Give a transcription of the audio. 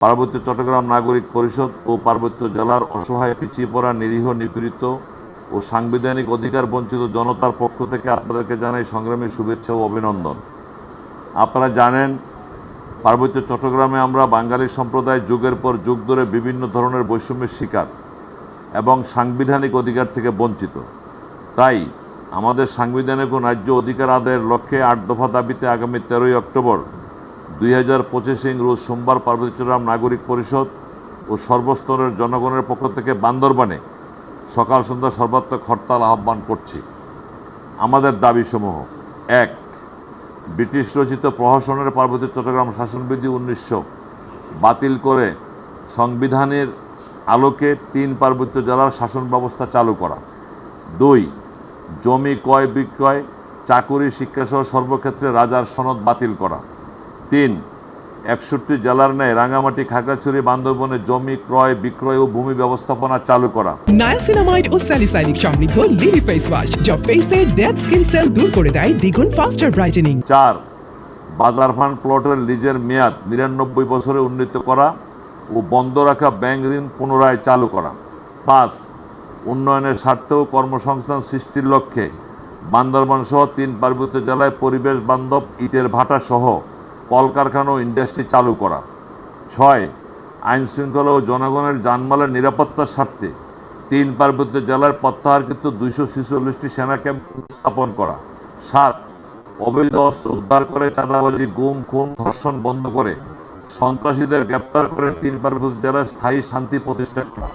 পার্বত্য চট্টগ্রাম নাগরিক পরিষদ ও পার্বত্য জেলার অসহায় পিছিয়ে পড়া নিরীহ, নিপীড়িত ও সাংবিধানিক অধিকার বঞ্চিত জনতার পক্ষ থেকে আপনাদেরকে জানাই সংগ্রামী শুভেচ্ছা ও অভিনন্দন। আপনারা জানেন, পার্বত্য চট্টগ্রামে আমরা বাঙালি সম্প্রদায় যুগের পর যুগ ধরে বিভিন্ন ধরনের বৈষম্যের শিকার এবং সাংবিধানিক অধিকার থেকে বঞ্চিত। তাই আমাদের সাংবিধানিক ও ন্যায্য অধিকার আদায়ের লক্ষ্যে আট দফা দাবিতে আগামী তেরোই অক্টোবর দুই হাজার পঁচিশে রোজ সোমবার পার্বত্য চট্টগ্রাম নাগরিক পরিষদ ও সর্বস্তরের জনগণের পক্ষ থেকে বান্দরবানে সকাল সন্ধ্যা সর্বাত্মক হরতাল আহ্বান করছি। আমাদের দাবিসমূহ। এক, ব্রিটিশ রচিত প্রহসনের পার্বত্য চট্টগ্রাম শাসনবিধি উনিশশো বাতিল করে সংবিধানের আলোকে তিন পার্বত্য জেলার শাসন ব্যবস্থা চালু করা। দুই, জমি ক্রয় বিক্রয়, চাকুরি, শিক্ষাসহ সর্বক্ষেত্রে রাজার সনদ বাতিল করা। তিন একষট্টি জেলার ন্যায় রাঙামাটি খাগড়াছড়ি বান্দরবনে জমি ক্রয় বিক্রয় ও ভূমি ব্যবস্থাপনা চালু করা। নায়াসিনামাইড ও স্যালিসাইনিক সমৃদ্ধ লিলি ফেস ওয়াশ যা ফেসের ডেড স্কিন সেল দূর করে দেয় দ্বিগুণ ফাস্টার ব্রাইটেনিং চার বাজার ফান্ড প্লটের লিজের মেয়াদ নিরানব্বই বছরে উন্নীত করা ও বন্ধ রাখা ব্যাংক ঋণ পুনরায় চালু করা। পাঁচ উন্নয়নের স্বার্থে ও কর্মসংস্থান সৃষ্টির লক্ষ্যে বান্দরবান সহ তিন পার্বত্য জেলায় পরিবেশ বান্ধব ইটের ভাটা সহ কলকারখানা ও ইন্ডাস্ট্রি চালু করা। ছয় আইন শৃঙ্খলা ও জনগণের জানমালের নিরাপত্তার স্বার্থে তিন পার্বত্য জেলার প্রত্যাহারকৃত দুইশো ছেচল্লিশটি সেনা ক্যাম্প স্থাপন করা। সাত, অবৈধ অস্ত্র উদ্ধার করে চাঁদাবাজি, গুম, খুন, ধর্ষণ বন্ধ করে সন্ত্রাসীদের গ্রেপ্তার করে তিন পার্বত্য জেলায় স্থায়ী শান্তি প্রতিষ্ঠা করা।